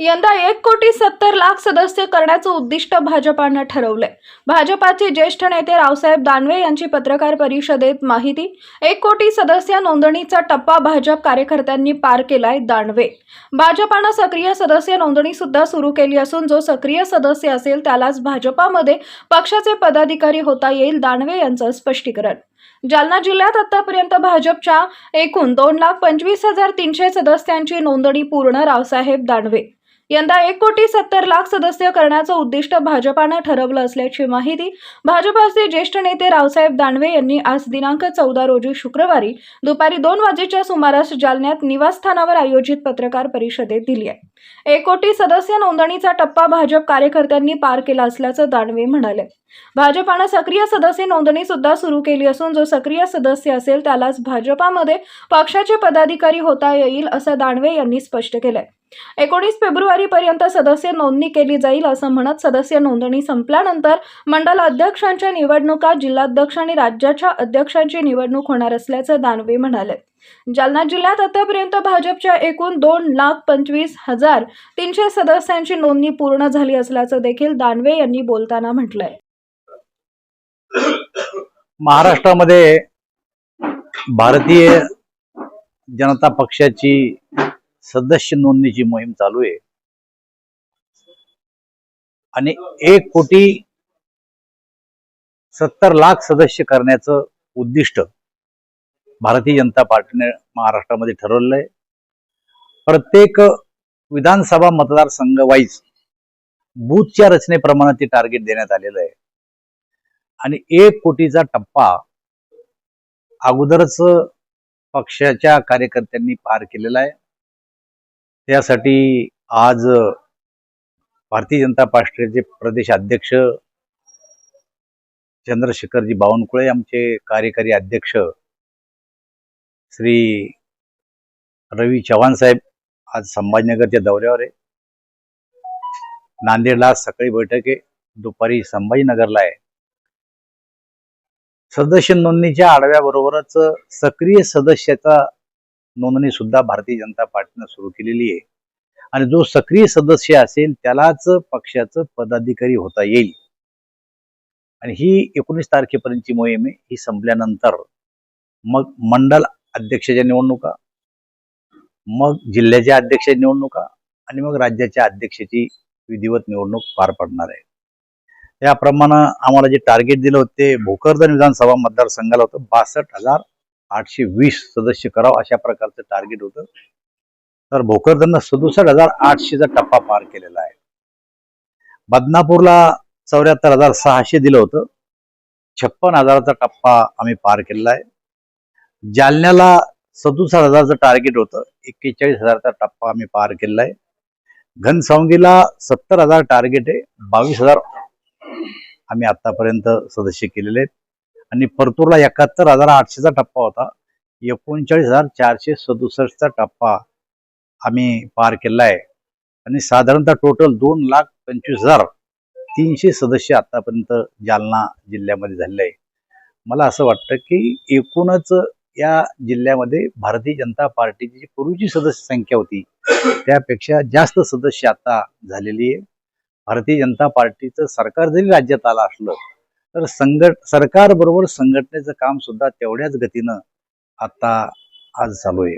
यंदा एक कोटी सत्तर लाख सदस्य करण्याचं उद्दिष्ट भाजपानं ठरवलंय. भाजपाचे ज्येष्ठ नेते रावसाहेब दानवे यांची पत्रकार परिषदेत माहिती एक कोटी सदस्य नोंदणीचा टप्पा भाजप कार्यकर्त्यांनी पार केलाय दानवे. भाजपानं सक्रिय सदस्य नोंदणी सुद्धा सुरू केली असून जो सक्रिय सदस्य असेल त्यालाच भाजपामध्ये पक्षाचे पदाधिकारी होता येईल दानवे यांचं स्पष्टीकरण. जालना जिल्ह्यात आतापर्यंत भाजपच्या एकूण दोन लाख पंचवीस हजार तीनशे सदस्यांची नोंदणी पूर्ण रावसाहेब दानवे. यंदा एक कोटी सत्तर लाख सदस्य करण्याचं उद्दिष्ट भाजपानं ठरवलं असल्याची माहिती भाजपाचे ज्येष्ठ नेते रावसाहेब दानवे यांनी आज दिनांक चौदा रोजी शुक्रवारी दुपारी दोन वाजेच्या सुमारास जालन्यात निवासस्थानावर आयोजित पत्रकार परिषदेत दिली आहे. एक कोटी सदस्य नोंदणीचा टप्पा भाजप कार्यकर्त्यांनी पार केला असल्याचं दानवे म्हणाले. भाजपानं सक्रिय सदस्य नोंदणी सुद्धा सुरू केली असून जो सक्रिय सदस्य असेल त्यालाच भाजपामध्ये पक्षाचे पदाधिकारी होता येईल असं दानवे यांनी स्पष्ट केलंय. एकोणीस फेब्रुवारीपर्यंत सदस्य नोंदणी केली जाईल असं म्हणत सदस्य नोंदणी संपल्यानंतर मंडल अध्यक्षांच्या निवडणुका जिल्हाध्यक्ष आणि राज्याच्या अध्यक्षांची निवडणूक होणार असल्याचं दानवे म्हणाले. जालना जिल्ह्यात आतापर्यंत भाजपच्या एकूण दोन लाख पंचवीस हजार तीनशे सदस्यांची नोंदणी पूर्ण झाली असल्याचं देखील दानवे यांनी बोलताना म्हटलंय. महाराष्ट्रामध्ये भारतीय जनता पक्षाची सदस्य नोंदणीची मोहीम चालू आहे. आणि एक कोटी सत्तर लाख सदस्य करण्याचं उद्दिष्ट भारतीय जनता पार्टीने महाराष्ट्रामध्ये ठरवलं आहे. प्रत्येक विधानसभा मतदारसंघ वाईज बूथच्या रचनेप्रमाणे ते टार्गेट देण्यात आलेलं आहे. आणि एक कोटीचा टप्पा अगोदरच पक्षाच्या कार्यकर्त्यांनी पार केलेला आहे. त्यासाठी आज भारतीय जनता पार्टीचे प्रदेश अध्यक्ष चंद्रशेखरजी बावनकुळे आमचे कार्यकारी अध्यक्ष श्री रवी चव्हाण साहेब आज संभाजीनगरच्या दौऱ्यावर आहे. नांदेडला आज सकाळी बैठक आहे. दुपारी संभाजीनगरला आहे. सदस्य नोंदणीच्या आडव्याबरोबरच सक्रिय सदस्याचा नोंदणी सुद्धा भारतीय जनता पार्टीनं सुरू केलेली आहे. आणि जो सक्रिय सदस्य असेल त्यालाच पक्षाचं पदाधिकारी होता येईल. आणि ही एकोणीस तारखेपर्यंतची मोहीम आहे ही संपल्यानंतर. मग मंडल अध्यक्षाच्या निवडणुका मग जिल्ह्याच्या अध्यक्षाच्या निवडणुका आणि मग राज्याच्या अध्यक्षाची विधिवत निवडणूक पार पडणार आहे. याप्रमाणे आम्हाला जे टार्गेट दिलं होते भोकरदन विधानसभा मतदारसंघाला होतं बासष्ट हजार आठशे वीस सदस्य करावं अशा प्रकारचं टार्गेट होतं. तर भोकरदननं सदुसष्ट हजार आठशेचा टप्पा पार केलेला आहे. बदनापूरला चौऱ्याहत्तर हजार सहाशे दिलं होतं. छप्पन हजाराचा टप्पा आम्ही पार केलेला आहे. जालन्याला सदुसष्ट हजारचं टार्गेट होतं. एक्केचाळीस हजारचा टप्पा आम्ही पार केलेला आहे. घनसावंगीला सत्तर हजार टार्गेट आहे. बावीस हजार आम्ही आतापर्यंत सदस्य केलेले आहेत. आणि परतूरला एकाहत्तर हजार आठशेचा टप्पा होता. एकोणचाळीस हजार चारशे सदुसष्टचा टप्पा आम्ही पार केला आहे. आणि साधारणतः टोटल दोन लाख पंचवीस हजार तीनशे सदस्य आतापर्यंत जालना जिल्ह्यामध्ये झालेलं आहे. मला असं वाटतं की एकूणच या जिल्ह्यामध्ये भारतीय जनता पार्टीची जी पूर्वीची सदस्य संख्या होती त्यापेक्षा जास्त सदस्य आता झालेली आहे. भारतीय जनता पार्टीचं सरकार जरी राज्यात आलं असलं तर संघट सरकारबरोबर संघटनेचं काम सुद्धा तेवढ्याच गतीनं आता आज चालू आहे.